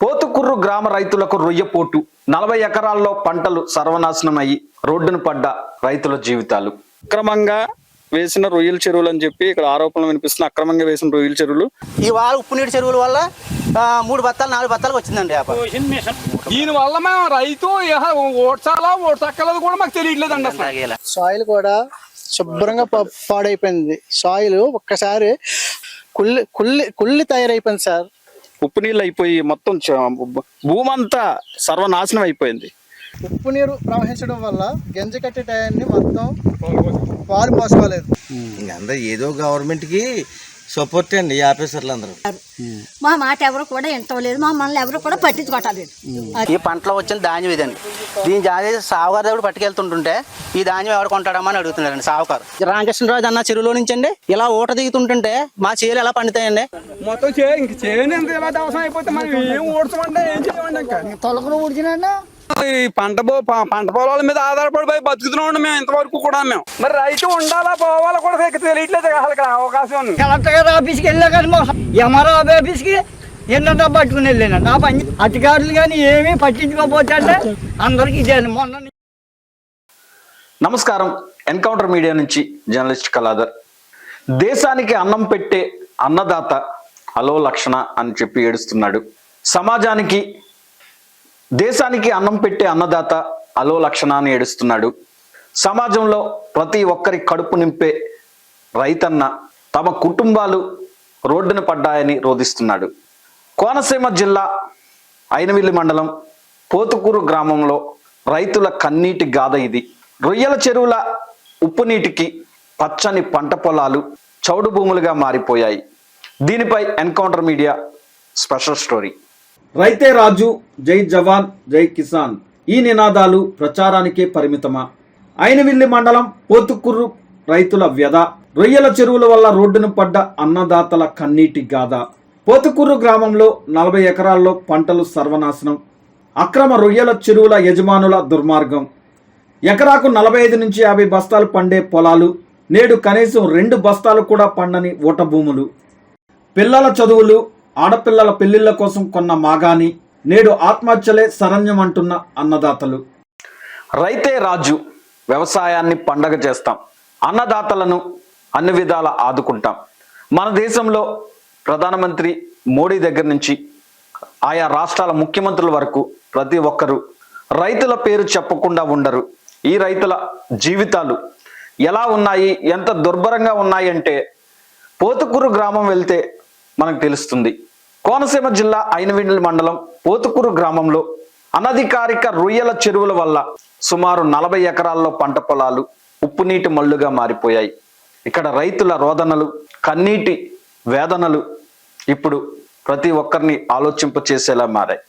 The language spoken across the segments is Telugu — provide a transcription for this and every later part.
పోతుకుర్రు గ్రామ రైతులకు రొయ్యపోటు. నలభై ఎకరాల్లో పంటలు సర్వనాశనమయ్యి రోడ్డును పడ్డ రైతుల జీవితాలు. అక్రమంగా వేసిన రొయ్యల చెరువులు అని చెప్పి ఇక్కడ ఆరోపణలు వినిపిస్తున్న అక్రమంగా వేసిన రొయ్యల చెరువులు. ఈ వారు ఉప్పు నీటి చెరువుల వల్ల ఆ, మూడు బత్తాలు నాలుగు బత్తాలకు వచ్చిందండి వ్యాపారం దీని వల్ల మేము రైతు ఓడ్చాలా ఓడ్చక్కలేదు కూడా మాకు తెలియట్లేదండి అసలు. తాగేలా. సాయిల్ కూడా శుభ్రంగా పా- పాడైపోయింది. సాయిల్ ఒక్కసారి కుళ్ళి కుళ్ళి కుళ్ళి తయారైపోయింది సార్. ఉప్పు నీళ్ళు అయిపోయి మొత్తం చ- భూమి అంతా సర్వనాశనం అయిపోయింది. ఉప్పు నీరు ప్రవహించడం వల్ల గంజి కట్టే టయాన్ని మొత్తం పాలు పోసుకోలేదు. అందరూ ఏదో గవర్నమెంట్కి సపోర్ట్ అండి ఈ ఆఫీసర్లు అందరూ. మా మాట ఎవరు కూడా వింటలేదు. మమ్మల్ని ఎవరు కూడా పట్టించుకోవట్లేదు. ఈ పంటలో వచ్చిన ధాన్యం ఇదండి. దీని జాతి సావుకారు దగ్గర పట్టుకెళ్తుంటుంటే ఈ ధాన్యం ఎవరు కొంటాడమని అడుగుతున్నారండి సావుకారు. రామకృష్ణరాజు అన్న చెరువులో నుంచి అండి ఇలా ఊట దిగుతుంటుంటే మా చీరలు ఎలా పండుతాయండి? మొత్తం ఇంక చేయని అవసరం అయిపోతే మనం ఏం ఓడ్చమంటే ఏం చేయమండి ఇంకా తొలకలు ఊడిచినా ఈ పంట పంట పొలాల మీద ఆధారపడిపోయి బతుకుతున్నాం మేము ఇంతవరకు కూడా మేము. మరి రైతు ఉండాలా పోవాలా కూడా తెగ- తెలియట్లేదు అసలు ఇక్కడ అవకాశం ఉంది. కలెక్టర్ గారు ఆఫీస్కి వెళ్ళా కానీ ఎంఆర్ఓ ఆఫీస్కి ఏంటంటే పట్టుకుని వెళ్ళాను. నా పని అధికారులు కానీ ఏమీ పట్టించుకోకపోతే అంటే అందరికీ ఇదే మొన్న నమస్కారం. ఎన్కౌంటర్ మీడియా నుంచి జర్నలిస్ట్ కళాధర్. దేశానికి అన్నం పెట్టే అన్నదాత హలో లక్షణ అని చెప్పి ఏడుస్తున్నాడు. సమాజానికి దేశానికి అన్నం పెట్టే అన్నదాత అలో లక్షణాన్ని ఏడుస్తున్నాడు. సమాజంలో ప్రతి ఒక్కరి కడుపు నింపే రైతన్న తమ కుటుంబాలు రోడ్డున పడ్డాయని రోధిస్తున్నాడు. కోనసీమ జిల్లా అయినవిల్లి మండలం పోతుకూరు గ్రామంలో రైతుల కన్నీటి గాథ ఇది. రొయ్యల చెరువుల ఉప్పు నీటికి పచ్చని పంట పొలాలు చౌడు భూములుగా మారిపోయాయి. దీనిపై ఎన్కౌంటర్ మీడియా స్పెషల్ స్టోరీ. రైతే రాజు జై జవాన్ జై కిసాన్. ఈ నినాదాలు ప్రచారానికే పరిమితమా? అయినవిల్లి మండలం పోతుకుర్రు రైతుల వ్యధ. రొయ్యల చెరువుల వల్ల రోడ్డున పడ్డ అన్నదాతల కన్నీటి గాథ. పోతుకుర్రు గ్రామంలో నలభై ఎకరాల్లో పంటలు సర్వనాశనం. అక్రమ రొయ్యల చెరువుల యజమానుల దుర్మార్గం. ఎకరాకు నలభై ఐదు నుంచి యాభై బస్తాలు పండే పొలాలు. నేడు కనీసం రెండు బస్తాలు కూడా పండని ఊట భూములు పిల్లల చదువులు ఆడపిల్లల పెళ్ళిళ్ళ కోసం కొన్న మాగాని నేడు ఆత్మహత్యలే శరణ్యం అంటున్న అన్నదాతలు. రైతే రాజు వ్యవసాయాన్ని పండగ చేస్తాం. అన్నదాతలను అన్ని విధాల ఆదుకుంటాం. మన దేశంలో ప్రధానమంత్రి మోడీ దగ్గర నుంచి ఆయా రాష్ట్రాల ముఖ్యమంత్రుల వరకు ప్రతి ఒక్కరూ రైతుల పేరు చెప్పకుండా ఉండరు. ఈ రైతుల జీవితాలు ఎలా ఉన్నాయి ఎంత దుర్భరంగా ఉన్నాయి అంటే పోతుకూరు గ్రామం వెళ్తే మనకు తెలుస్తుంది. కోనసీమ జిల్లా అయినవిండ్ల మండలం పోతుకూరు గ్రామంలో అనధికారిక రొయ్యల చెరువుల వల్ల సుమారు నలభై ఎకరాల్లో పంట పొలాలు ఉప్పునీటి మల్లుగా మారిపోయాయి. ఇక్కడ రైతుల రోదనలు కన్నీటి వేదనలు ఇప్పుడు ప్రతి ఒక్కరిని ఆలోచింప చేసేలా మారాయి.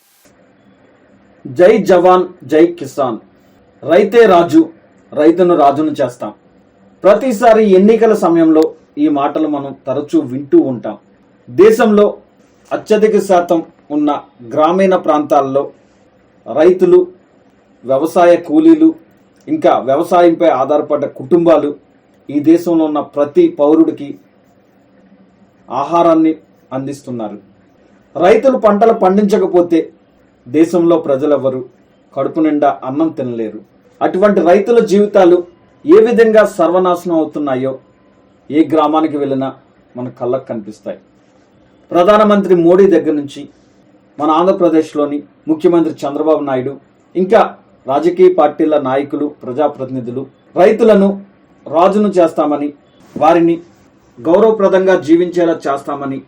జై జవాన్ జై కిసాన్. రైతే రాజు రైతును రాజును చేస్తాం. ప్రతిసారి ఎన్నికల సమయంలో ఈ మాటలు మనం తరచూ వింటూ ఉంటాం. దేశంలో అత్యధిక శాతం ఉన్న గ్రామీణ ప్రాంతాల్లో రైతులు వ్యవసాయ కూలీలు ఇంకా వ్యవసాయంపై ఆధారపడ్డ కుటుంబాలు ఈ దేశంలో ఉన్న ప్రతి పౌరుడికి ఆహారాన్ని అందిస్తున్నారు. రైతులు పంటలు పండించకపోతే దేశంలో ప్రజలెవరు కడుపు నిండా అన్నం తినలేరు. అటువంటి రైతుల జీవితాలు ఏ విధంగా సర్వనాశనం అవుతున్నాయో ఏ గ్రామానికి వెళ్ళినా మన కళ్ళకు కనిపిస్తాయి. ప్రధానమంత్రి మోడీ దగ్గర నుంచి మన ఆంధ్రప్రదేశ్లోని ముఖ్యమంత్రి చంద్రబాబు నాయుడు ఇంకా రాజకీయ పార్టీల నాయకులు ప్రజాప్రతినిధులు రైతులను రాజును చేస్తామని వారిని గౌరవప్రదంగా జీవించేలా చేస్తామని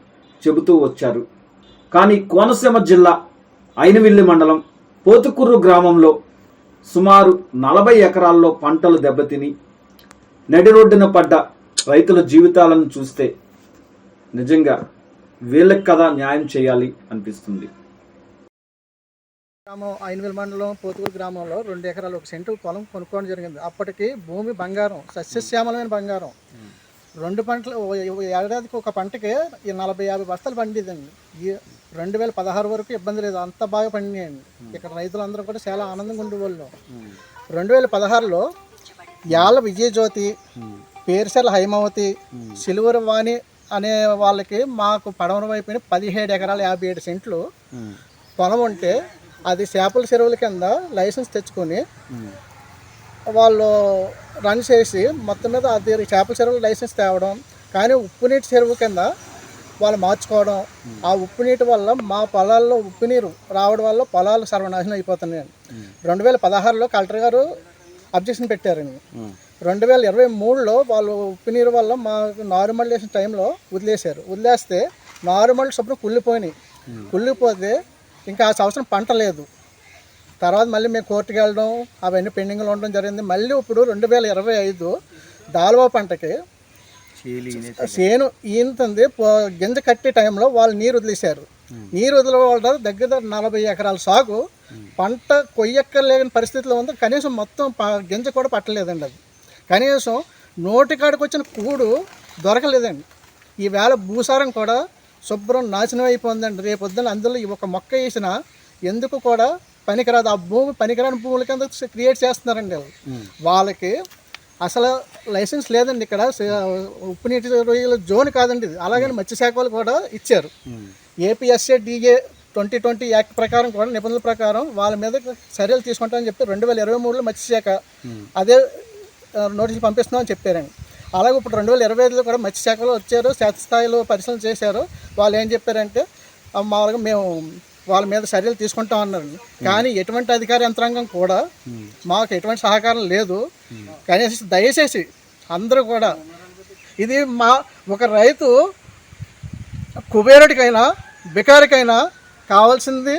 చెబుతూ వచ్చారు. కానీ కోనసీమ జిల్లా అయినవిల్లి మండలం పోతుకుర్రు గ్రామంలో సుమారు నలభై ఎకరాల్లో పంటలు దెబ్బతిని నడిరొడ్డున పడ్డ రైతుల జీవితాలను చూస్తే నిజంగా వీళ్ళకి కదా న్యాయం చేయాలి అనిపిస్తుంది. గ్రామం ఐనవేల మండలం పోతుగూరు గ్రామంలో రెండు ఎకరాలు ఒక సెంటు పొలం కొనుక్కోవడం జరిగింది. అప్పటికి భూమి బంగారం సస్యశ్యామలమైన బంగారం. రెండు పంటలు ఏడాదికి ఒక పంటకి ఈ నలభై యాభై బస్తాలు పండిదండి. ఈ రెండు వేల పదహారు వరకు ఇబ్బంది లేదు. అంత బాగా పండినాయండి. ఇక్కడ రైతులందరూ కూడా చాలా ఆనందంగా ఉండేవాళ్ళు. రెండు వేల పదహారులో యాళ్ళ విజయజ్యోతి పేరుసెల హైమావతి సిలువర వాణి అనే వాళ్ళకి మాకు పడవన వైపున పదిహేడు ఎకరాల యాభై ఏడు సెంట్లు పొలం ఉంటే అది చేపల చెరువుల కింద లైసెన్స్ తెచ్చుకొని వాళ్ళు రన్ చేసి మొత్తం మీద అది చేపల చెరువుల లైసెన్స్ తేవడం కానీ ఉప్పు నీటి చెరువు కింద వాళ్ళు మార్చుకోవడం ఆ ఉప్పు నీటి వల్ల మా పొలాల్లో ఉప్పు నీరు రావడం వల్ల పొలాలు సర్వనాశనం అయిపోతున్నాయండి రెండు వేల పదహారులో కలెక్టర్ గారు అబ్జెక్షన్ పెట్టారండి రెండు వేల ఇరవై మూడులో వాళ్ళు ఉప్పు నీరు వల్ల మా నార్మల్ వేసిన టైంలో వదిలేశారు. వదిలేస్తే నార్మల్ శుభ్రం కుళ్ళిపోయినాయి. కుళ్ళిపోతే ఇంకా ఆ సంవత్సరం పంట లేదు. తర్వాత మళ్ళీ మేము కోర్టుకి వెళ్ళడం అవన్నీ పెండింగ్లో ఉండడం జరిగింది. మళ్ళీ ఇప్పుడు రెండు వేల ఇరవై ఐదు దాల్వా పంటకి చేను ఈంతుంది పో- గింజ కట్టే టైంలో వాళ్ళు నీరు వదిలేశారు. నీరు వదిలేవాళ్ళ దగ్గర దగ్గర నలభై ఎకరాల సాగు. పంట కొయ్యక్కర్లేని పరిస్థితిలో ఉంది. కనీసం మొత్తం గింజ కూడా పట్టలేదండి అది. కనీసం నోటికాడికి వచ్చిన కూడు దొరకలేదండి. ఈవేళ భూసారం కూడా శుభ్రం నాశనం అయిపోయిందండి. రేపు పొద్దున్న అందులో ఈ ఒక మొక్క వేసినా ఎందుకు కూడా పనికిరాదు. ఆ భూమి పనికిరాని భూముల కింద క్రియేట్ చేస్తున్నారండి వాళ్ళు. వాళ్ళకి అసలు లైసెన్స్ లేదండి ఇక్కడ. ఉప్పు నీటి రొయ్యల జోన్ కాదండి ఇది. అలాగని మత్స్యశాఖ వాళ్ళు కూడా ఇచ్చారు. APSA DA twenty twenty act ప్రకారం కూడా నిబంధనల ప్రకారం వాళ్ళ మీద చర్యలు తీసుకుంటామని చెప్పి రెండు వేల ఇరవై మూడులో మత్స్యశాఖ అదే నోటీసులు పంపిస్తున్నామని చెప్పారండి. అలాగే ఇప్పుడు రెండు వేల ఇరవై ఐదులో కూడా మత్స్యశాఖలో వచ్చారు శాతస్థాయిలో పరిశీలన చేశారు. వాళ్ళు ఏం చెప్పారంటే మామూలుగా మేము వాళ్ళ మీద చర్యలు తీసుకుంటాం అన్నారు కానీ ఎటువంటి అధికార యంత్రాంగం కూడా మాకు ఎటువంటి సహకారం లేదు. కనీసం దయచేసి అందరూ కూడా ఇది మా ఒక రైతు కుబేరుడికైనా బికారికైనా కావాల్సింది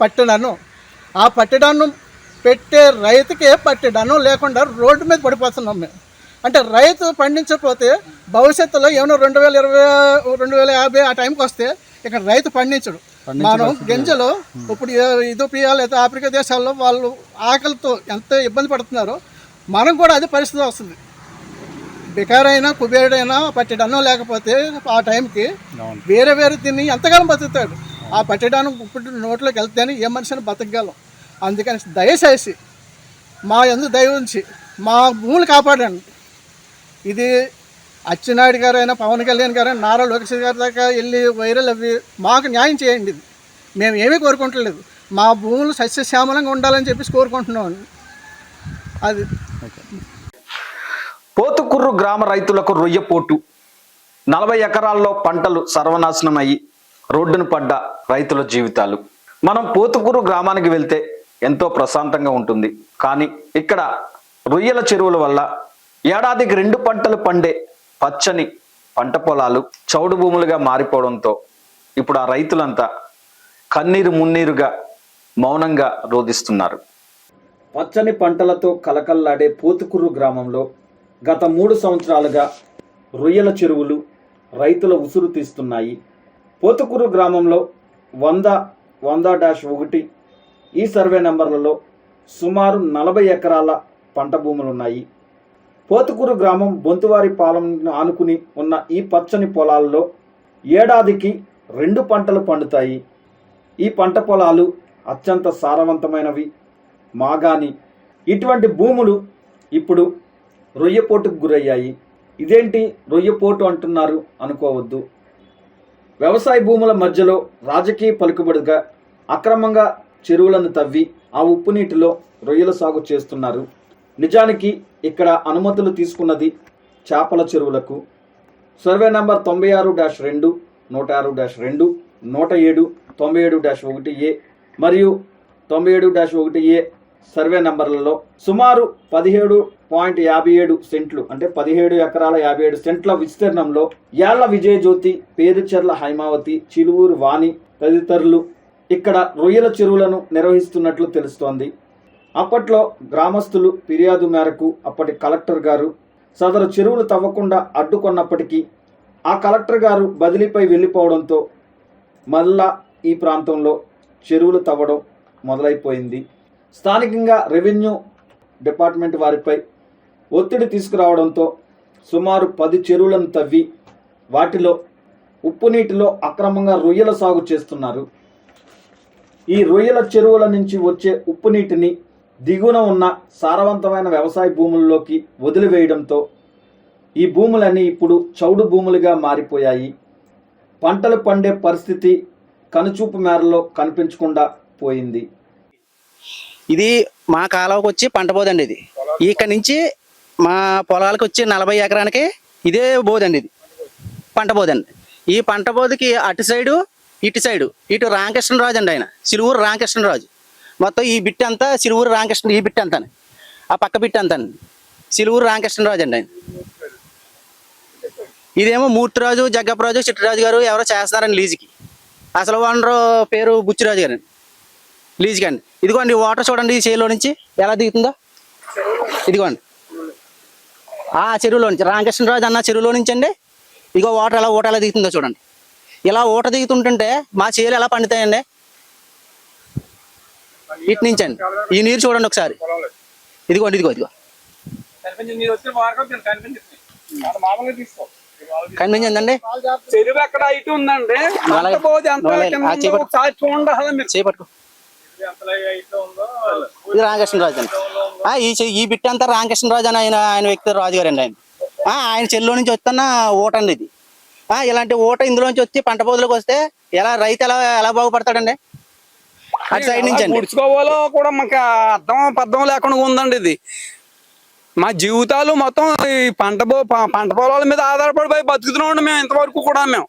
పట్టెడన్నం ఆ పట్టెడన్నం పెట్టే రైతుకే పట్టెడన్నం లేకుండా రోడ్డు మీద పడిపోతున్నాం మేము. అంటే రైతు పండించకపోతే భవిష్యత్తులో ఏమైనా రెండు వేల ఇరవై రెండు వేల యాభై ఆ టైంకి వస్తే ఇక్కడ రైతు పండించడు. మనం గింజలు ఇప్పుడు ఇథోపియా లేదా ఆఫ్రికా దేశాల్లో వాళ్ళు ఆకలితో ఎంత ఇబ్బంది పడుతున్నారో మనం కూడా అదే పరిస్థితి వస్తుంది. బికారైనా కుబేరుడైనా పట్టెడన్నం లేకపోతే ఆ టైంకి వేరే వేరే తిని ఎంతకాలం బతుకుతాడు. ఆ పట్టెడన్నం ఇప్పుడు నోట్లోకి వెళ్తేనే ఏ మనిషిని బతకగలం. అందుకని దయచేసి మా ఎందు దయ ఉంచి మా భూములు కాపాడండి. ఇది అచ్చెన్నాయుడు గారైనా పవన్ కళ్యాణ్ గారైనా నారా లోకేష్ గారి దాకా వెళ్ళి వైరల్ అవి మాకు న్యాయం చేయండి. ఇది మేము ఏమీ కోరుకుంటలేదు. మా భూములు సస్యశ్యామలంగా ఉండాలని చెప్పేసి కోరుకుంటున్నాం అది. పోతుకుర్రు గ్రామ రైతులకు రొయ్యపోటు. నలభై ఎకరాల్లో పంటలు సర్వనాశనం అయ్యి రోడ్డును పడ్డ రైతుల జీవితాలు. మనం పోతుకూరు గ్రామానికి వెళ్తే ఎంతో ప్రశాంతంగా ఉంటుంది. కానీ ఇక్కడ రొయ్యల చెరువుల వల్ల ఏడాదికి రెండు పంటలు పండే పచ్చని పంట పొలాలు చౌడు భూములుగా మారిపోవడంతో ఇప్పుడు ఆ రైతులంతా కన్నీరు మున్నీరుగా మౌనంగా రోధిస్తున్నారు. పచ్చని పంటలతో కలకల్లాడే పోతుకుర్రు గ్రామంలో గత మూడు సంవత్సరాలుగా రొయ్యల చెరువులు రైతుల ఉసురు తీస్తున్నాయి. పోతుకుర్రు గ్రామంలో వంద వంద డాష్ ఒకటి ఈ సర్వే నెంబర్లలో సుమారు నలభై ఎకరాల పంట భూములున్నాయి. పోతుకూరు గ్రామం బొంతువారి పాలెం ఆనుకుని ఉన్న ఈ పచ్చని పొలాల్లో ఏడాదికి రెండు పంటలు పండుతాయి. ఈ పంట పొలాలు అత్యంత సారవంతమైనవి. మాగాని ఇటువంటి భూములు ఇప్పుడు రొయ్యపోటుకు గురయ్యాయి. ఇదేంటి రొయ్యపోటు అంటున్నారు అనుకోవద్దు. వ్యవసాయ భూముల మధ్యలో రాజకీయ పలుకుబడిగా అక్రమంగా చెరువులను తవ్వి ఆ ఉప్పు నీటిలో రొయ్యల సాగు చేస్తున్నారు. నిజానికి ఇక్కడ అనుమతులు తీసుకున్నది చేపల చెరువులకు. సర్వే నంబర్ తొంభై ఆరు డాష్ రెండు నూట ఆరు డాష్ రెండు నూట ఏడు తొంభై ఏడు డాష్ ఒకటి ఏ మరియు తొంభై ఏడు డాష్ ఒకటి ఏ సర్వే నంబర్లలో సుమారు పదిహేడు పాయింట్ యాభై ఏడు సెంట్లు అంటే పదిహేడు ఎకరాల యాభై ఏడు సెంట్ల విస్తీర్ణంలో యాళ్ళ విజయజ్యోతి పేరుచెర్ల హైమావతి చిలువూరు వాణి తదితరులు ఇక్కడ రొయ్యల చెరువులను నిర్వహిస్తున్నట్లు తెలుస్తోంది. అప్పట్లో గ్రామస్తులు ఫిర్యాదు మేరకు అప్పటి కలెక్టర్ గారు సదరు చెరువులు తవ్వకుండా అడ్డుకున్నప్పటికీ ఆ కలెక్టర్ గారు బదిలీపై వెళ్ళిపోవడంతో మళ్ళా ఈ ప్రాంతంలో చెరువులు తవ్వడం మొదలైపోయింది. స్థానికంగా రెవెన్యూ డిపార్ట్మెంట్ వారిపై ఒత్తిడి తీసుకురావడంతో సుమారు పది చెరువులను తవ్వి వాటిలో ఉప్పు నీటిలో అక్రమంగా రొయ్యల సాగు చేస్తున్నారు. ఈ రొయ్యల చెరువుల నుంచి వచ్చే ఉప్పు నీటిని దిగువన ఉన్న సారవంతమైన వ్యవసాయ భూముల్లోకి వదిలివేయడంతో ఈ భూములన్నీ ఇప్పుడు చౌడు భూములుగా మారిపోయాయి. పంటలు పండే పరిస్థితి కనుచూపు మేరలో కనిపించకుండా పోయింది. ఇది మా కాలువకి వచ్చి పంట పోదండి ఇది. ఇక్కడ నుంచి మా పొలాలకు వచ్చి నలభై ఎకరానికి ఇదే బోదండి ఇది. పంట బోదండి. ఈ పంట బోధకి అటు సైడు ఇటు సైడు ఇటు రామకృష్ణరాజు అండి ఆయన. సిరువురు రామకృష్ణరాజు. మొత్తం ఈ బిట్ అంతా సిరువురు రామకృష్ణ ఈ బిట్ అంతా ఆ పక్క బిట్ అంతా సిరువురు రామకృష్ణరాజు అండి ఆయన. ఇదేమో మూర్తిరాజు జగ్గప్పరాజు చిట్టరాజు గారు ఎవరో చేస్తున్నారండి లీజుకి. అసలు ఓనరు పేరు బుచ్చిరాజు గారండి. లీజుకి అండి. ఇదిగోండి వాటర్ చూడండి ఈ చేలో నుంచి. ఎలా దిగుతుందో? ఇదిగోండి. ఆ చెరువులో నుంచి రామకృష్ణరాజు అన్న చెరువులో నుంచి అండి. ఇదిగో వాటర్ ఎలా ఓట ఎలా దిగుతుందో చూడండి. ఇలా ఊట దిగుతుంటుంటే మా చేలు ఎలా పండుతాయండి? ఇటు నుంచి అండి ఈ నీరు చూడండి ఒకసారి. ఇదిగోండి ఇదిగో ఇదిగో. కనిపించిందండి చెరువు ఎక్కడ ఇటు ఉందండి? చేపట్టుకో. ఇది రామకృష్ణరాజు అండి. ఈ చె- ఈ బిట్ అంతా రామకృష్ణరాజు అని ఆయన ఆయన వ్యక్తి రాజు గారు అండి ఆయన. ఆ, ఆయన చెల్లు నుంచి వస్తున్న ఓట అండి ఇది. ఇలాంటి ఓట ఇందులోంచి వచ్చి పంట పొదులకు వస్తే ఎలా రైతు ఎలా ఎలా బాగుపడతాడండి? అటు సైడ్ నుంచి ముడుచుకోవాలో కూడా మాకు అర్థం పర్థం లేకుండా ఉందండి ఇది. మా జీవితాలు మొత్తం ఈ పంట పంట పొలాల మీద ఆధారపడిపోయి బతుకుతున్నాం మేము ఇంతవరకు కూడా మేము.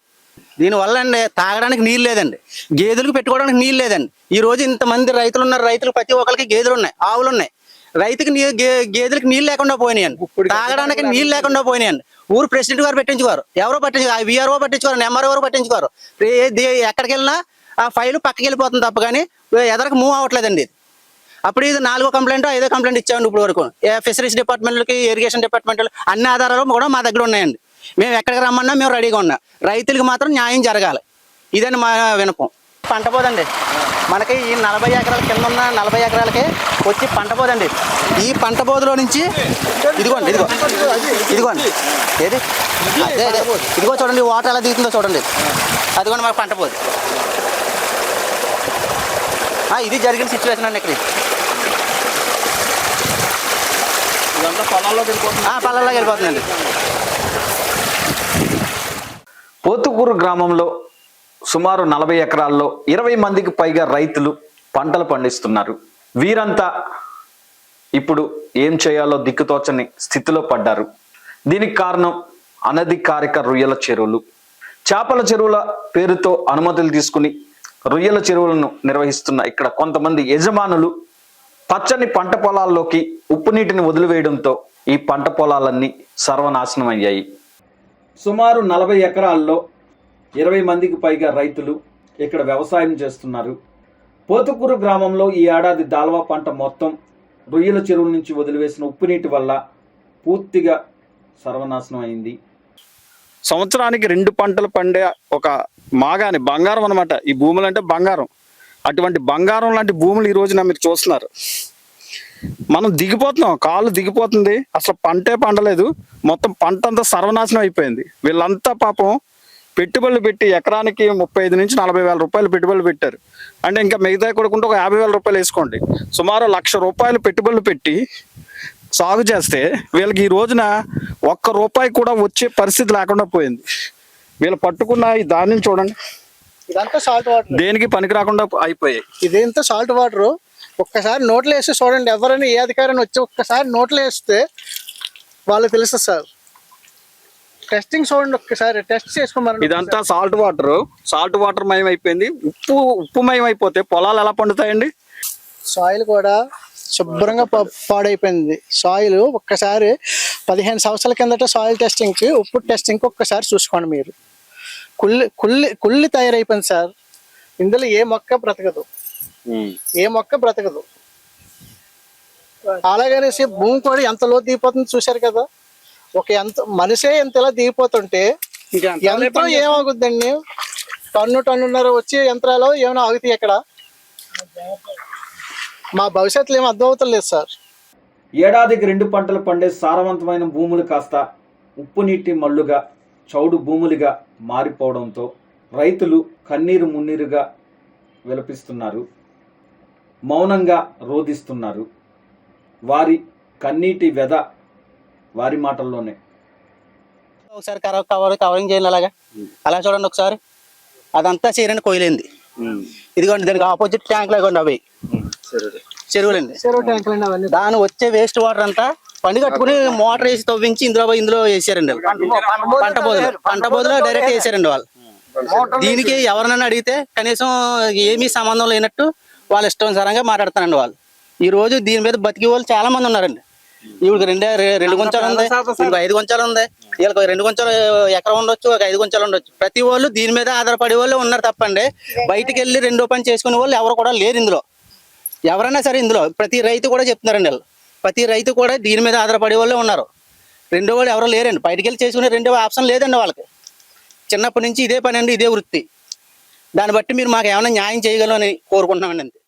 దీనివల్ల అండి తాగడానికి నీళ్ళు లేదండి. గేదెలకు పెట్టుకోవడానికి నీళ్ళు లేదండి. ఈ రోజు ఇంతమంది రైతులు ఉన్నారు. రైతులు ప్రతి ఒక్కరికి గేదెలు ఉన్నాయి ఆవులు ఉన్నాయి. రైతుకి గేదెలకు నీళ్ళు లేకుండా పోయినాయండి తాగడానికి నీళ్ళు లేకుండా పోయినాయండి ఊరు ప్రెసిడెంట్ గారు పెట్టించుకోరు. ఎవరో పట్టించుకోరు విఆర్ఓ పట్టించుకోరు. ఎంఆర్ఓ పట్టించుకోరు ఎక్కడికి వెళ్ళినా ఆ ఫైల్ పక్కకి వెళ్ళిపోతుంది తప్ప కానీ ఎదరికి మూవ్ అవ్వట్లేదండి. ఇది అప్పుడు ఇది నాలుగో కంప్లైంట్ ఐదో కంప్లైంట్ ఇచ్చామండి ఇప్పుడు వరకు. ఫిషరీస్ డిపార్ట్మెంట్లకి ఇరిగేషన్ డిపార్ట్మెంట్ అన్ని ఆధారాలు కూడా మా దగ్గర ఉన్నాయండి. మేము ఎక్కడికి రమ్మన్నా మేము రెడీగా ఉన్నాం. రైతులకు మాత్రం న్యాయం జరగాలి. ఇదని మా వినపం. పంట పోదండి. మనకి ఈ నలభై ఎకరాల కింద ఉన్న నలభై ఎకరాలకి వచ్చి పంట పోదండి. ఈ పంట పోదులో నుంచి ఇదిగోండి ఇదిగో. ఇదిగోండి. ఏది? అదే అదే. ఇదిగో చూడండి వాటర్ ఎలా దిగుతుందో చూడండి. అదిగోండి మాకు పంట పోదు. ఆ, ఇది జరిగిన సిచ్యువేషన్ అండి ఇక్కడ. ఆ, పల్లెల్లోకి వెళ్ళిపోతుందండి. పోతుకూరు గ్రామంలో సుమారు నలభై ఎకరాల్లో ఇరవై మందికి పైగా రైతులు పంటలు పండిస్తున్నారు. వీరంతా ఇప్పుడు ఏం చేయాలో దిక్కుతోచని స్థితిలో పడ్డారు. దీనికి కారణం అనధికారిక రొయ్యల చెరువులు. చేపల చెరువుల పేరుతో అనుమతులు తీసుకుని రొయ్యల చెరువులను నిర్వహిస్తున్న ఇక్కడ కొంతమంది యజమానులు పచ్చని పంట పొలాల్లోకి ఉప్పు నీటిని వదిలివేయడంతో ఈ పంట పొలాలన్నీ సర్వనాశనం అయ్యాయి సుమారు నలభై ఎకరాల్లో ఇరవై మందికి పైగా రైతులు ఇక్కడ వ్యవసాయం చేస్తున్నారు. పోతుకూరు గ్రామంలో ఈ ఏడాది దాల్వా పంట మొత్తం రొయ్యల చెరువుల నుంచి వదిలివేసిన ఉప్పు నీటి వల్ల పూర్తిగా సర్వనాశనం అయింది. సంవత్సరానికి రెండు పంటలు పండే ఒక మాగాని బంగారం అనమాట ఈ భూములు అంటే బంగారం. అటువంటి బంగారం లాంటి భూములు ఈ రోజున మీరు చూస్తున్నారు. మనం దిగిపోతున్నాం కాళ్ళు దిగిపోతుంది. అసలు పంటే పండలేదు. మొత్తం పంట అంతా సర్వనాశనం అయిపోయింది. వీళ్ళంతా పాపం పెట్టుబడులు పెట్టి ఎకరానికి ముప్పై ఐదు నుంచి నలభై వేల రూపాయలు పెట్టుబడులు పెట్టారు. అంటే ఇంకా మిగతా కొడుకుంటే ఒక యాభై వేల రూపాయలు వేసుకోండి. సుమారు లక్ష రూపాయలు పెట్టుబడులు పెట్టి సాగు చేస్తే వీళ్ళకి ఈ రోజున ఒక్క రూపాయి కూడా వచ్చే పరిస్థితి లేకుండా పోయింది. వీళ్ళు పట్టుకున్న ఈ ధాన్యం చూడండి. ఇదంతా సాల్ట్ వాటర్ దేనికి పనికి రాకుండా అయిపోయాయి. ఇదంతా సాల్ట్ వాటర్ ఒక్కసారి నోట్లో వేసి చూడండి. ఎవరైనా ఏ అధికారిని వచ్చి ఒక్కసారి నోట్లో వేస్తే వాళ్ళు తెలుస్తుంది సార్. టెస్టింగ్ చూడండి ఒక్కసారి టెస్ట్ చేసుకోమని ఇదంతా సాల్ట్ వాటర్ సాల్ట్ వాటర్ మయం అయిపోయింది ఉప్పు ఉప్పు మయం అయిపోతే పొలాలు ఎలా పండుతాయండి? సాయిల్ కూడా శుభ్రంగా పాడైపోయింది. సాయిల్ ఒక్కసారి పదిహేను సంవత్సరాల కిందట సాయిల్ టెస్టింగ్కి ఉప్పు టెస్టింగ్కి ఒక్కసారి చూసుకోండి మీరు. కుళ్ళి కుళ్ళి కుళ్ళి తయారైపోయింది సార్. ఇందులో ఏ మొక్క బ్రతకదు. ఏ మొక్క బ్రతకదు. అలాగనేసి భూమి కూడా ఎంత లో దిగిపోతుంది చూశారు కదా. ఒక ఎంత మనిషే ఎంత ఇలా దిగిపోతుంటే యంత్రం ఏమవుతుందండి? టన్ను టన్నున్నర వచ్చే యంత్రాలు ఏమైనా ఆగుతాయి అక్కడ మా భవిష్యత్తులో ఏం అర్థం అవుతలేదు సార్. ఏడాదికి రెండు పంటలు పండే సారవంతమైన భూములు కాస్త ఉప్పు నీటి మళ్ళుగా చౌడు భూములుగా మారిపోవడంతో రైతులు కన్నీరు మున్నీరుగా విలపిస్తున్నారు మౌనంగా రోధిస్తున్నారు. వారి కన్నీటి వెద వారి మాటల్లోనే. ఒకసారి కవర్ కవర్ కవరింగ్ చేయండి అలాగా. అలా చూడండి ఒకసారి. అదంతా చీరని కొయ్యలేంది ఇదిగోండి దానికి ఆపోజిట్ ట్యాంక్ లాగా అవి. చెరువులండి. చెరువు ట్యాంకులు అవన్నీ దాని వచ్చే వేస్ట్ వాటర్ అంతా పని కట్టుకుని మోటార్ వేసి తవ్వించి ఇందులో ఇందులో వేసారండి. పంట బోధలు. పంట బోధలో డైరెక్ట్ వేసారండి వాళ్ళు. దీనికి ఎవరినైనా అడిగితే కనీసం ఏమీ సంబంధం లేనట్టు వాళ్ళ ఇష్టానుసారంగా మాట్లాడతారండి వాళ్ళు. ఈ రోజు దీని మీద బతికే వాళ్ళు చాలా మంది ఉన్నారండి. ఇప్పుడు రెండే రెండు కొంచాలు ఉంది. ఇంకో ఐదు కొంచాలు ఉంది. వీళ్ళకి రెండు కొంచాలు ఎకరం ఉండొచ్చు ఒక ఐదు కొంచాలు ఉండొచ్చు. ప్రతి వాళ్ళు దీని మీద ఆధారపడే వాళ్ళు ఉన్నారు తప్పండి. బయటికి వెళ్ళి రెండో పని చేసుకునే వాళ్ళు ఎవరు కూడా లేరు ఇందులో. ఎవరైనా సరే ఇందులో. ప్రతి రైతు కూడా చెప్తున్నారండి వీళ్ళు. ప్రతి రైతు కూడా దీని మీద ఆధారపడే వాళ్ళే ఉన్నారు. రెండో వాళ్ళు ఎవరో లేరండి. బయటికి వెళ్ళి చేసుకునే రెండో ఆప్షన్ లేదండి వాళ్ళకి. చిన్నప్పటి నుంచి ఇదే పని అండి ఇదే వృత్తి. దాన్ని బట్టి మీరు మాకు ఏమైనా న్యాయం చేయగలమని కోరుకుంటున్నామండి అంతే.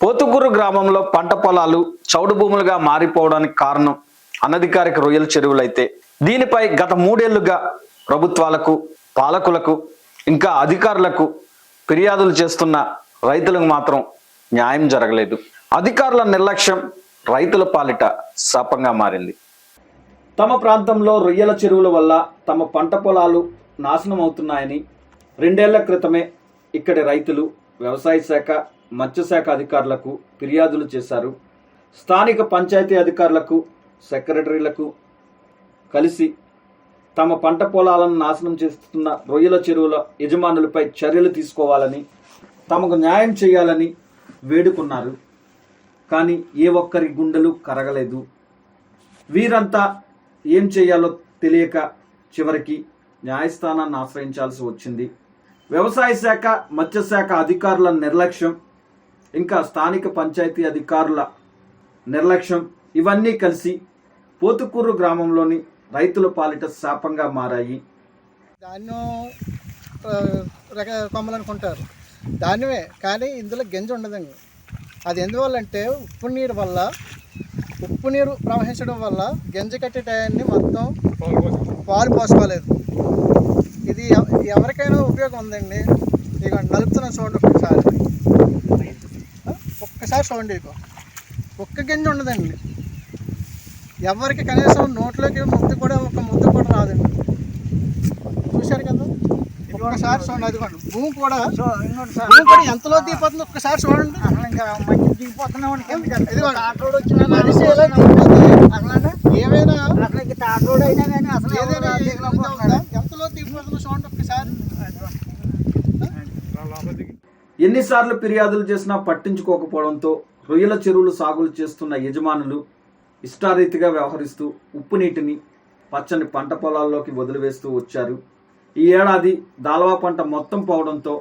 పోతుకూరు గ్రామంలో పంట పొలాలు చౌడు భూములుగా మారిపోవడానికి కారణం అనధికారిక రొయ్యల చెరువులైతే. దీనిపై గత మూడేళ్ళుగా ప్రభుత్వాలకు పాలకులకు ఇంకా అధికారులకు ఫిర్యాదులు చేస్తున్న రైతులకు మాత్రం న్యాయం జరగలేదు. అధికారుల నిర్లక్ష్యం రైతుల పాలిట శాపంగా మారింది. తమ ప్రాంతంలో రొయ్యల చెరువుల వల్ల తమ పంట పొలాలు నాశనం అవుతున్నాయని రెండేళ్ళ క్రితమే ఇక్కడి రైతులు వ్యవసాయ శాఖ మత్స్యశాఖ అధికారులకు ఫిర్యాదులు చేశారు. స్థానిక పంచాయతీ అధికారులకు సెక్రటరీలకు కలిసి తమ పంట పొలాలను నాశనం చేస్తున్న రొయ్యల చెరువుల యజమానులపై చర్యలు తీసుకోవాలని తమకు న్యాయం చేయాలని వేడుకున్నారు. కానీ ఏ ఒక్కరి గుండెలు కరగలేదు. వీరంతా ఏం చేయాలో తెలియక చివరికి న్యాయస్థానాన్ని ఆశ్రయించాల్సి వచ్చింది. వ్యవసాయ శాఖ మత్స్యశాఖ అధికారుల నిర్లక్ష్యం ఇంకా స్థానిక పంచాయతీ అధికారుల నిర్లక్ష్యం ఇవన్నీ కలిసి పోతుకూరు గ్రామంలోని రైతుల పాలిట శాపంగా మారాయి. ధాన్యం కొమ్మలనుకుంటారు రక కొమ్మలు అనుకుంటారు ధాన్యమే కానీ ఇందులో గింజ ఉండదండి. అది ఎందువల్ల అంటే ఉప్పు నీరు వల్ల ఉప్పు నీరు ప్రవహించడం వల్ల గింజ కట్టే టయాన్ని మొత్తం పాలు పోసుకోలేదు. ఇది ఎవరికైనా ఉపయోగం ఉందండి. ఇక నలుపుతున్నాను చూడండి ఒకసారి. ఒక్కసారి చూడండి ఇక ఒక్క గింజ ఉండదండి. ఎవరికి కనీసం నోట్లోకి ముద్దు కూడా ఒక ముద్దు కూడా రాదండి. చూశారు కదా? ఒక్కసారి చూడండి అది కూడా భూమి కూడా భూమి కూడా ఎంతలో దిగిపోతుంది ఒక్కసారి చూడండి. ఇదిగోండి. మనిషి ఎలా దిగిపోతే ఏమైనా ఏదైనా? ఎంతలో దిగిపోతుందో చూడండి ఒక్కసారి. ఎన్నిసార్లు ఫిర్యాదులు చేసినా పట్టించుకోకపోవడంతో రొయ్యల చెరువులు సాగులు చేస్తున్న యజమానులు ఇష్టారీతిగా వ్యవహరిస్తూ ఉప్పు నీటిని పచ్చని పంట పొలాల్లోకి వదిలివేస్తూ వచ్చారు. ఈ ఏడాది దాల్వా పంట మొత్తం పోవడంతో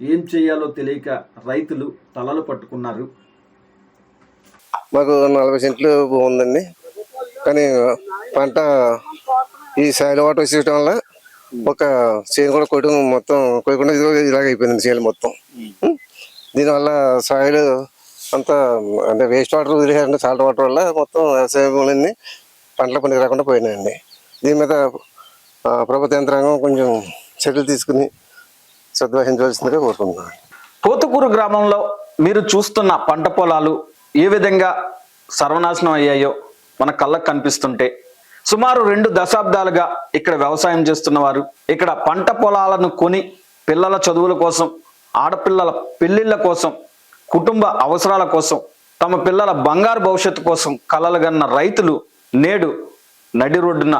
ఏం చేయాలో తెలియక రైతులు తలలు పట్టుకున్నారు. మాకు నలభై సెంట్లు భూమి ఉందండి. కానీ పంట ఈ సైడ్ వాటర్ వచ్చేయటం వల్ల ఒక చేను కూడా కొయ్యడం మొత్తం కొయ్యకుండా ఇదిగో ఇలాగ అయిపోయింది చేను మొత్తం. దీనివల్ల సాయిల్ అంతా అంటే వేస్ట్ వాటర్ వదిలేసారంటే సాల్ట్ వాటర్ వల్ల మొత్తం వ్యవసాయ భూములన్నీ పంటలు పనికి రాకుండా పోయినాయండి. దీని మీద ప్రభుత్వ యంత్రాంగం కొంచెం చర్యలు తీసుకుని సద్వహించవలసిందిగా కోరుకుంటున్నాను. పోతుకూరు గ్రామంలో మీరు చూస్తున్న పంట పొలాలు ఏ విధంగా సర్వనాశనం అయ్యాయో మన కళ్ళకు కనిపిస్తుంటే సుమారు రెండు దశాబ్దాలుగా ఇక్కడ వ్యవసాయం చేస్తున్నవారు. ఇక్కడ పంట పొలాలను కొని పిల్లల చదువుల కోసం ఆడపిల్లల పెళ్ళిళ్ళ కోసం కుటుంబ అవసరాల కోసం తమ పిల్లల బంగారు భవిష్యత్తు కోసం కలలుగన్న రైతులు నేడు నడి రోడ్డున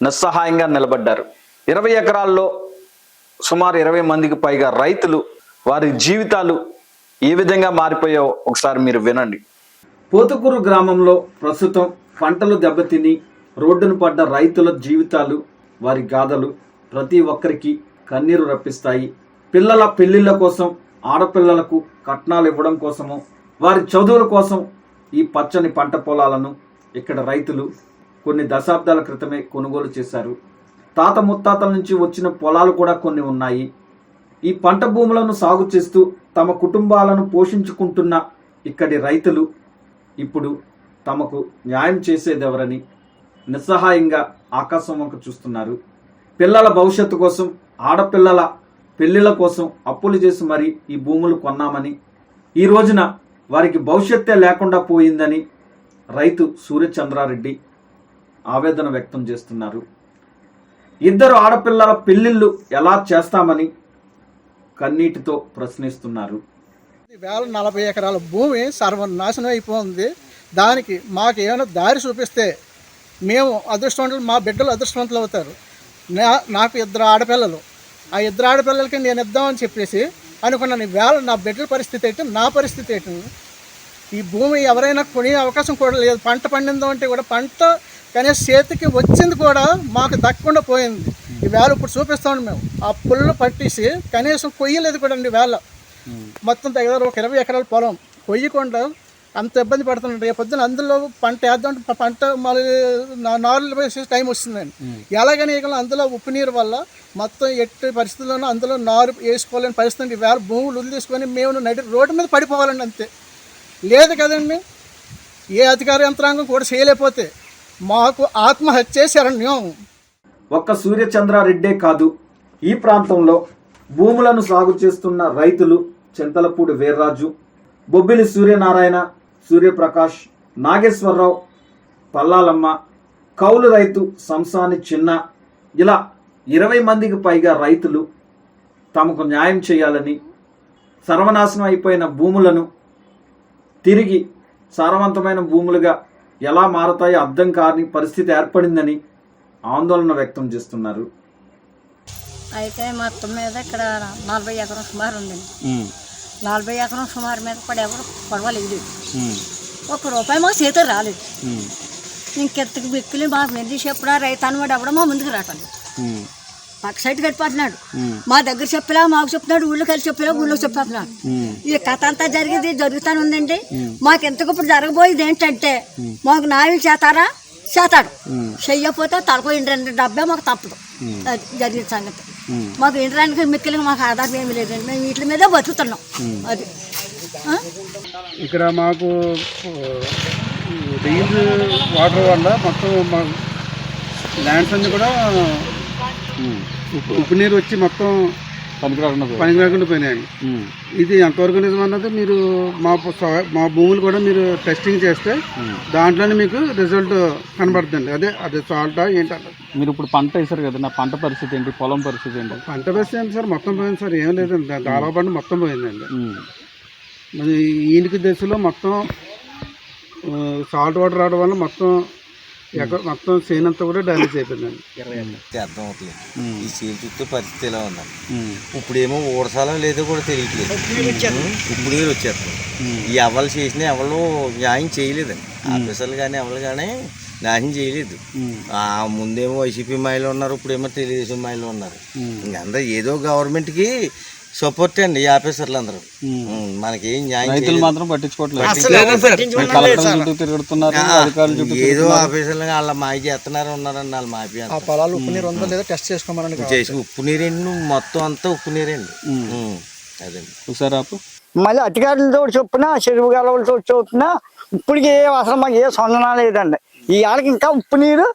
నిస్సహాయంగా నిలబడ్డారు. ఇరవై ఎకరాల్లో సుమారు ఇరవై మందికి పైగా రైతులు వారి జీవితాలు ఏ విధంగా మారిపోయావో ఒకసారి మీరు వినండి. పోతుకూరు గ్రామంలో ప్రస్తుతం పంటలు దెబ్బతిని రోడ్డును పడ్డ రైతుల జీవితాలు వారి గాథలు ప్రతి ఒక్కరికి కన్నీరు రప్పిస్తాయి. పిల్లల పెళ్ళిళ్ళ కోసం ఆడపిల్లలకు కట్నాలు ఇవ్వడం కోసము వారి చదువుల కోసం ఈ పచ్చని పంట పొలాలను ఇక్కడ రైతులు కొన్ని దశాబ్దాల క్రితమే కొనుగోలు చేశారు. తాత ముత్తాతల నుంచి వచ్చిన పొలాలు కూడా కొన్ని ఉన్నాయి. ఈ పంట భూములను సాగు చేస్తూ తమ కుటుంబాలను పోషించుకుంటున్న ఇక్కడి రైతులు ఇప్పుడు తమకు న్యాయం చేసేదెవరని నిస్సహాయంగా ఆకాశం వంక చూస్తున్నారు. పిల్లల భవిష్యత్తు కోసం ఆడపిల్లల పెళ్ళిళ్ళ కోసం అప్పులు చేసి మరి ఈ భూములు కొన్నామని ఈ రోజున వారికి భవిష్యత్తే లేకుండా పోయిందని రైతు సూర్యచంద్రారెడ్డి ఆవేదన వ్యక్తం చేస్తున్నారు. ఇద్దరు ఆడపిల్లల పెళ్ళిళ్ళు ఎలా చేస్తామని కన్నీటితో ప్రశ్నిస్తున్నారు. వేల నలభై ఎకరాల భూమి సర్వనాశనం అయిపోయింది. దానికి మాకు ఏమైనా దారి చూపిస్తే మేము అదృష్టవంతులు మా బిడ్డలు అదృష్టవంతులు అవుతారు. నా నాకు ఇద్దరు ఆడపిల్లలు. ఆ ఇద్దరు ఆడపిల్లలకి నేను ఇద్దామని చెప్పేసి అనుకున్నాను. ఈ వేళ నా బిడ్డల పరిస్థితి ఏంటి? నా పరిస్థితి ఏంటి? ఈ భూమి ఎవరైనా కొనే అవకాశం కూడా లేదు. పంట పండిందో అంటే కూడా పంట కనీసం చేతికి వచ్చింది కూడా మాకు దక్కకుండా పోయింది. ఈ వేళ ఇప్పుడు చూపిస్తామండి మేము. ఆ పుల్లు పట్టేసి కనీసం కొయ్యలేదు కూడా అండి వేళ మొత్తం దగ్గర ఒక ఇరవై ఎకరాల పొలం. కొయ్యకుండా అంత ఇబ్బంది పడుతున్నాడు రేపు పొద్దున అందులో పంట వేద్దాం అంటే ప- పంట మళ్ళీ నా- నాలుగు వేసే టైం వస్తుందండి ఎలాగని ఇక అందులో ఉప్పు నీరు వల్ల మొత్తం ఎట్టి పరిస్థితుల్లోనూ అందులో నారు వేసుకోలేని పరిస్థితి అండి వేళ భూములు వదిలేసుకొని మేము నడి రోడ్డు మీద పడిపోవాలండి అంతే. లేదు కదండి. ఏ అధికార యంత్రాంగం కూడా చేయలేకపోతే మాకు ఆత్మహత్య శరణ్యం ఒక్క సూర్యచంద్రారెడ్డే కాదు. ఈ ప్రాంతంలో భూములను సాగు చేస్తున్న రైతులు చింతలపూడి వీర్రాజు బొబ్బిలి సూర్యనారాయణ సూర్యప్రకాష్ నాగేశ్వరరావు పల్లాలమ్మ కౌలు రైతు సంసాని చిన్న ఇలా ఇరవై మందికి పైగా రైతులు తమకు న్యాయం చేయాలని సర్వనాశనం అయిపోయిన భూములను తిరిగి సారవంతమైన భూములుగా ఎలా మారతాయో అర్థం కాని పరిస్థితి ఏర్పడిందని ఆందోళన వ్యక్తం చేస్తున్నారు. అయితే మొత్తం మీద ఇక్కడ నలభై ఎకరం సుమారు ఉందండి. నలభై ఎకరం సుమారు మీద కూడా ఎవరు పర్వాలేదు ఒక్క రూపాయి మాకు చేతికి రాలేదు. ఇంకెత్తకి బిక్కులు మా వెండి చెప్పడా రైతాను వాడు ఎవడో మా ముందుకు రావటం పక్క సైడ్ కట్టిపోతున్నాడు మా దగ్గర చెప్పలా మాకు చెప్తున్నాడు ఊళ్ళో కలిసి చెప్పలా ఊళ్ళో చెప్పేస్తున్నాడు. ఈ కథ అంతా జరిగేది జరుగుతానే ఉందండి. మాకు ఎంతకు ఇప్పుడు జరగబోయేది ఏంటంటే మాకు న్యాయం చేతారా చేతాడు చెయ్యకపోతే తలకో ఇంటి డబ్బే మాకు తప్పదు. అది జరిగిన సంగతి. మాకు ఇంటరానికి మిక్కిలికి మాకు ఆధారం ఏమి లేదండి మేము వీటి మీదే బతుకుతున్నాం. అది? ఇక్కడ మాకు రీల్ వాటర్ వల్ల మొత్తం మా ల్యాండ్స్ అన్ని కూడా ఉప్పు ఉప్పు నీరు వచ్చి మొత్తం పనికి రాకుండా పోయినాయండి ఇది ఎంతవరకు నిజం అన్నది మీరు మా మా భూములు కూడా మీరు టెస్టింగ్ చేస్తే దాంట్లోనే మీకు రిజల్ట్ కనబడుతుంది అదే అదే సాల్టా ఏంటన్నది. మీరు ఇప్పుడు పంట వేసారు కదా నా పంట పరిస్థితి ఏంటి? పొలం పరిస్థితి ఏంటి? పంట వేస్తే ఏంటి సార్? మొత్తం పోయింది సార్. ఏం లేదండి. దాదాపు పంట మొత్తం పోయిందండి. మరి ఈయనకి దశలో మొత్తం సాల్ట్ వాటర్ రావడం వల్ల మొత్తం ఎక్కడ మొత్తం చేను అంతా కూడా డ్యామేజ్ అయిపోయిందండి. అర్థం అవట్లేదు ఈ సీల్ చుట్టూ పరిస్థితి ఎలా ఉందండి? ఇప్పుడేమో ఊడసాలో లేదో కూడా తెలియట్లేదు. ఇప్పుడు నీరు వచ్చేస్తుంది. ఈ ఎవరు చేసిన ఎవరు న్యాయం చేయలేదండి. ఆఫీసర్లు కానీ ఎవరు కానీ న్యాయం చేయలేదు. ఆ ముందేమో వైసీపీ మాయలు ఉన్నారు ఇప్పుడేమో తెలుగుదేశం మాయలు ఉన్నారు. ఇంకంతా ఏదో గవర్నమెంట్కి సపోర్ట్ అండి ఈ ఆఫీసర్లు అందరూ మనకేం న్యాయం రైతులు. మాత్రం పట్టించుకోవట్లేదు. తిరుగుతున్నారు అధికారుల ఏదో ఆఫీసర్లు వాళ్ళ మాయ చేస్తున్నారు ఉన్నారని వాళ్ళ మాపి ఆ పొలాలు ఉప్పు నీరు ఉందో లేదో టెస్ట్ చేసుకోమని చేసి ఉప్పు నీరండి మొత్తం అంతా ఉప్పు నీరండి ఉం, అదండి ఒకసారి ఆపు. మళ్ళీ అధికారులతో చొప్పున చెరువు గలవలతో చొప్పున ఇప్పటికి ఏ అసలు మాకు ఏ సొందన లేదండి. ఈ ఆడకి ఇంకా ఉప్పు నీరు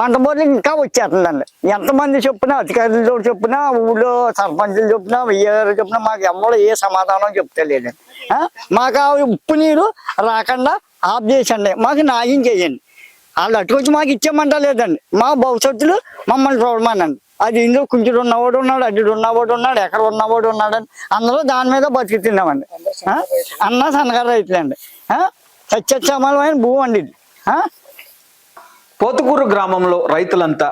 పంట బోర్లకి ఇంకా వచ్చేస్తుందండి. ఎంతమంది చెప్పినా అధికారులతో చెప్పినా ఊళ్ళో సర్పంచులు చెప్పినా వెయ్యారు చెప్పినా మాకు ఎవరు ఏ సమాధానం చెప్తలేదండి. ఆ? మాకు ఆ ఉప్పు నీరు రాకుండా ఆఫ్ చేసండి మాకు న్యాయం చేయండి. వాళ్ళు అటుకొచ్చి మాకు ఇచ్చేమంట లేదండి మా భవిష్యత్తులో మమ్మల్ని చూడమానండి. అది ఇందులో కుంచుడు ఉన్నవాడు ఉన్నాడు అడ్డు ఉన్నవాడు ఉన్నాడు ఎక్కడ ఉన్నవాడు ఉన్నాడని అందరూ దాని మీద బతుకుతున్నామండి తిన్నామండి. అన్న సన్నగారు రైతులండి. సత్యసమానమైన భూమి అండి ఇది. ఆ? పోతుకూరు గ్రామంలో రైతులంతా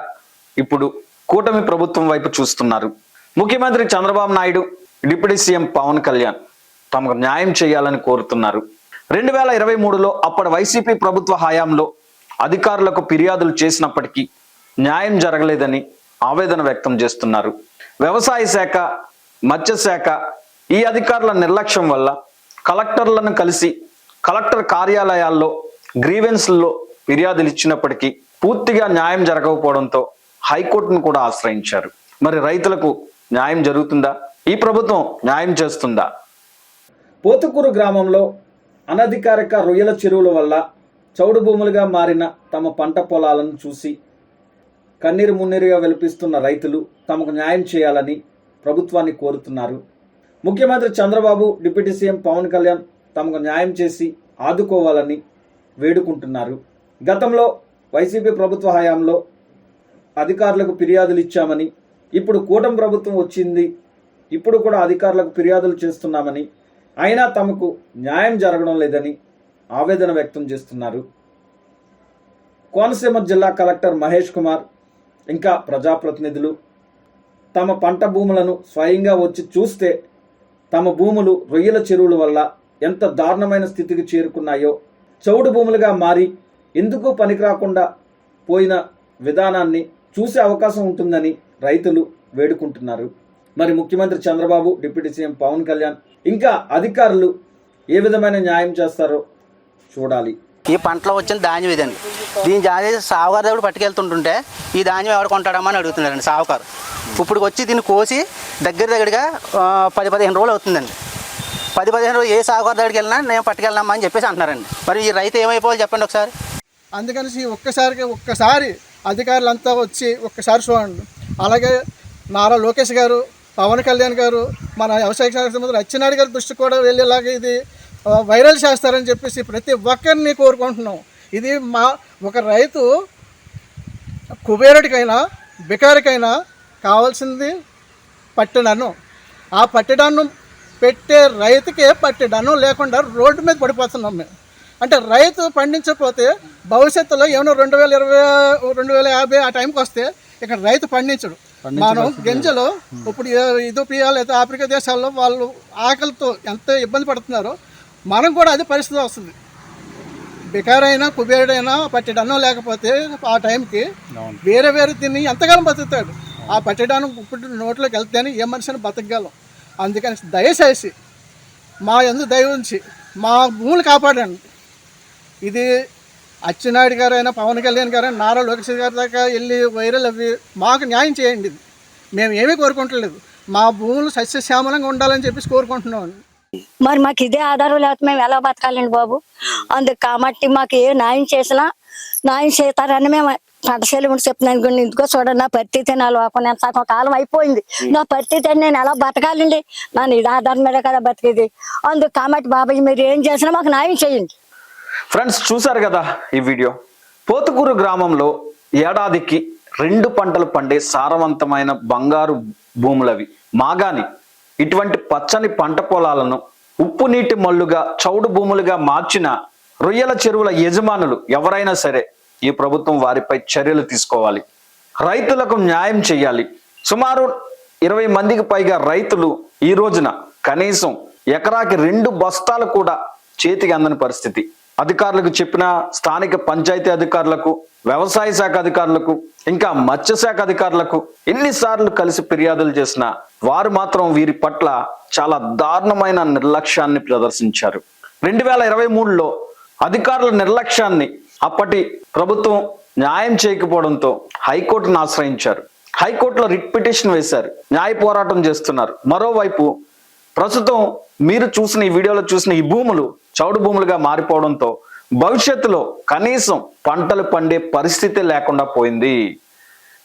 ఇప్పుడు కూటమి ప్రభుత్వం వైపు చూస్తున్నారు. ముఖ్యమంత్రి చంద్రబాబు నాయుడు డిప్యూటీ సీఎం పవన్ కళ్యాణ్ తమకు న్యాయం చేయాలని కోరుతున్నారు. రెండు వేల ఇరవై మూడులో అప్పటి వైసీపీ ప్రభుత్వ హయాంలో అధికారులకు ఫిర్యాదులు చేసినప్పటికీ న్యాయం జరగలేదని ఆవేదన వ్యక్తం చేస్తున్నారు. వ్యవసాయ శాఖ మత్స్యశాఖ ఈ అధికారుల నిర్లక్ష్యం వల్ల కలెక్టర్లను కలిసి కలెక్టర్ కార్యాలయాల్లో గ్రీవెన్స్లో ఫిర్యాదులు ఇచ్చినప్పటికీ పూర్తిగా న్యాయం జరగకపోవడంతో హైకోర్టును కూడా ఆశ్రయించారు. మరి రైతులకు న్యాయం జరుగుతుందా? ఈ ప్రభుత్వం న్యాయం చేస్తుందా? పోతుకూరు గ్రామంలో అనధికారిక రొయ్యల చెరువుల వల్ల చౌడు భూములుగా మారిన తమ పంట పొలాలను చూసి కన్నీరు మున్నీరుగా వెలిపిస్తున్న రైతులు తమకు న్యాయం చేయాలని ప్రభుత్వాన్ని కోరుతున్నారు. ముఖ్యమంత్రి చంద్రబాబు డిప్యూటీ సీఎం పవన్ కళ్యాణ్ తమకు న్యాయం చేసి ఆదుకోవాలని వేడుకుంటున్నారు. గతంలో వైసీపీ ప్రభుత్వ హయాంలో అధికారులకు ఫిర్యాదులు ఇచ్చామని ఇప్పుడు కూటమి ప్రభుత్వం వచ్చింది ఇప్పుడు కూడా అధికారులకు ఫిర్యాదులు చేస్తున్నామని అయినా తమకు న్యాయం జరగడం లేదని ఆవేదన వ్యక్తం చేస్తున్నారు. కోనసీమ జిల్లా కలెక్టర్ మహేష్ కుమార్ ఇంకా ప్రజాప్రతినిధులు తమ పంట భూములను స్వయంగా వచ్చి చూస్తే తమ భూములు రొయ్యల చెరువుల వల్ల ఎంత దారుణమైన స్థితికి చేరుకున్నాయో చౌడు భూములుగా మారి ఎందుకు పనికిరాకుండా పోయిన విధానాన్ని చూసే అవకాశం ఉంటుందని రైతులు వేడుకుంటున్నారు. మరి ముఖ్యమంత్రి చంద్రబాబు డిప్యూటీ సీఎం పవన్ కళ్యాణ్ ఇంకా అధికారులు ఏ విధమైన న్యాయం చేస్తారో చూడాలి. ఈ పంటలో వచ్చిన ధాన్యం ఇదండి. దీని ధాన్యం సావుకారు దగ్గర పట్టుకెళ్తుంటుంటే ఈ ధాన్యం ఎవరు కొంటాడమ్మా అని అడుగుతున్నారండి సావుకారు. ఇప్పుడు వచ్చి దీన్ని కోసి దగ్గర దగ్గరగా పది పదిహేను రోజులు అవుతుందండి. పది పదిహేను రోజులు ఏ సావుకారు దగ్గరికి వెళ్ళినా నేను పట్టుకెళ్ళామా అని చెప్పేసి అంటున్నారండి. మరి ఈ రైతు ఏమైపోవాలి చెప్పండి ఒకసారి? అందుకని ఒక్కసారికి ఒక్కసారి అధికారులంతా వచ్చి ఒక్కసారి చూడండి. అలాగే నారా లోకేష్ గారు పవన్ కళ్యాణ్ గారు మన వ్యవసాయ శాఖ మంత్రి అచ్చెన్నాయుడు గారి దృష్టి కూడా వెళ్ళేలాగా ఇది వైరల్ చేస్తారని చెప్పేసి ప్రతి ఒక్కరిని కోరుకుంటున్నాం. ఇది మా ఒక రైతు కుబేరుడికైనా బికారికైనా కావాల్సింది పట్టెడన్నం. ఆ పట్టెడన్నం పెట్టే రైతుకే పట్టెడన్నం లేకుండా రోడ్డు మీద పడిపోతున్నాం మేము. అంటే రైతు పండించకపోతే భవిష్యత్తులో ఏమైనా రెండు వేల ఇరవై రెండు వేల యాభై ఆ టైంకి వస్తే ఇక్కడ రైతు పండించడు. మనం గింజలు ఇప్పుడు ఇథోపియా లేదా ఆఫ్రికా దేశాల్లో వాళ్ళు ఆకలితో ఎంత ఇబ్బంది పడుతున్నారో మనం కూడా అదే పరిస్థితి వస్తుంది. బికారైనా కుబేరుడైనా పట్టెడన్నం లేకపోతే ఆ టైంకి వేరే వేరే తిని ఎంతకాలం బతుకుతాడు. ఆ పట్టెడన్నం ఇప్పుడు నోట్లోకి వెళ్తేనే ఏ మనిషిని బతకగలం. అందుకని దయచేసి మా ఎందు దయ ఉంచి మా భూములు కాపాడండి. ఇది అచ్చెన్నాయుడు గారైనా పవన్ కళ్యాణ్ గారైనా నారా లోకేష్ గారి దాకా వెళ్ళి వైరల్ అవి మాకు న్యాయం చేయండి. ఇది మేము ఏమీ కోరుకుంటలేదు. మా భూములు సస్యశ్యామలంగా ఉండాలని చెప్పేసి కోరుకుంటున్నాం. మరి మాకు ఇదే ఆధారం లేకపోతే మేము ఎలా బతకాలండి బాబు? అందుకు కాబట్టి మాకు ఏ న్యాయం చేసినా న్యాయం చేస్తారని మేము పంటశైలి ఉండి చెప్తున్నాను ఇందుకో చూడండి నా పరిస్థితి నా లోపల ఎంత సగం కాలం అయిపోయింది. నా పరిస్థితి అని నేను ఎలా బతకాలండి? నా ఇది ఆధారం మీద కదా బతికేది. అందుకు కాబట్టి బాబాయ్ మీరు ఏం చేసినా మాకు న్యాయం చేయండి. ఫ్రెండ్స్ చూశారు కదా ఈ వీడియో పోతుకూరు గ్రామంలో ఏడాదికి రెండు పంటలు పండే సారవంతమైన బంగారు భూములవి. మాగాని ఇటువంటి పచ్చని పంట పొలాలను ఉప్పు నీటి మల్లుగా చౌడు భూములుగా మార్చిన రొయ్యల చెరువుల యజమానులు ఎవరైనా సరే ఈ ప్రభుత్వం వారిపై చర్యలు తీసుకోవాలి. రైతులకు న్యాయం చేయాలి. సుమారు ఇరవై మందికి పైగా రైతులు ఈ రోజున కనీసం ఎకరాకి రెండు బస్తాలు కూడా చేతికి అందని పరిస్థితి. అధికారులకు చెప్పిన స్థానిక పంచాయతీ అధికారులకు వ్యవసాయ శాఖ అధికారులకు ఇంకా మత్స్య శాఖ అధికారులకు ఎన్నిసార్లు కలిసి ఫిర్యాదులు చేసినా వారు మాత్రం వీరి పట్ల చాలా దారుణమైన నిర్లక్ష్యాన్ని ప్రదర్శించారు. రెండు వేల ఇరవై మూడులో అధికారుల నిర్లక్ష్యాన్ని అప్పటి ప్రభుత్వం న్యాయం చేయకపోవడంతో హైకోర్టును ఆశ్రయించారు. హైకోర్టులో రిట్ పిటిషన్ వేశారు. న్యాయ పోరాటం చేస్తున్నారు. మరోవైపు ప్రస్తుతం మీరు చూసిన ఈ వీడియోలో చూసిన ఈ భూములు చౌడు భూములుగా మారిపోవడంతో భవిష్యత్తులో కనీసం పంటలు పండే పరిస్థితి లేకుండా పోయింది.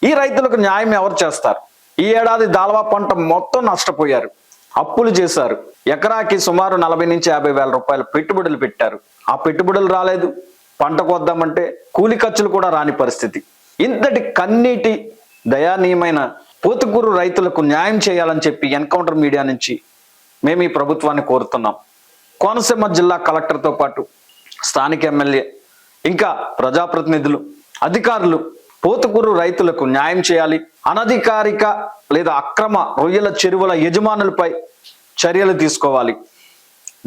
ఈ రైతులకు న్యాయం ఎవరు చేస్తారు? ఈ ఏడాది దాల్వా పంట మొత్తం నష్టపోయారు. అప్పులు చేశారు. ఎకరాకి సుమారు నలభై నుంచి యాభై వేల రూపాయల పెట్టుబడులు పెట్టారు. ఆ పెట్టుబడులు రాలేదు. పంట కొద్దామంటే కూలి ఖర్చులు కూడా రాని పరిస్థితి. ఇంతటి కన్నీటి దయానీయమైన పోతుకూరు రైతులకు న్యాయం చేయాలని చెప్పి ఎన్కౌంటర్ మీడియా నుంచి మేము ఈ ప్రభుత్వాన్ని కోరుతున్నాం. కోనసీమ జిల్లా కలెక్టర్తో పాటు స్థానిక ఎమ్మెల్యే ఇంకా ప్రజాప్రతినిధులు అధికారులు పోతుకూరు రైతులకు న్యాయం చేయాలి. అనధికారిక లేదా అక్రమ రొయ్యల చెరువుల యజమానులపై చర్యలు తీసుకోవాలి.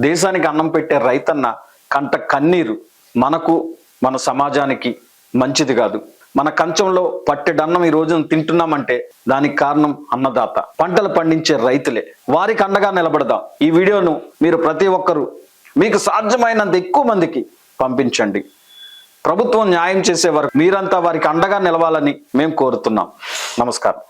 దేశానికి అన్నం పెట్టే రైతన్న కంట కన్నీరు మనకు మన సమాజానికి మంచిది కాదు. మన కంచంలో పట్టెడన్నం ఈ రోజున తింటున్నామంటే దానికి కారణం అన్నదాత. పంటలు పండించే రైతులే. వారికి అండగా నిలబడదాం. ఈ వీడియోను మీరు ప్రతి ఒక్కరూ మీకు సాధ్యమైనంత ఎక్కువ మందికి పంపించండి. ప్రభుత్వం న్యాయం చేసే వరకు మీరంతా వారికి అండగా నిలవాలని మేము కోరుతున్నాం. నమస్కారం.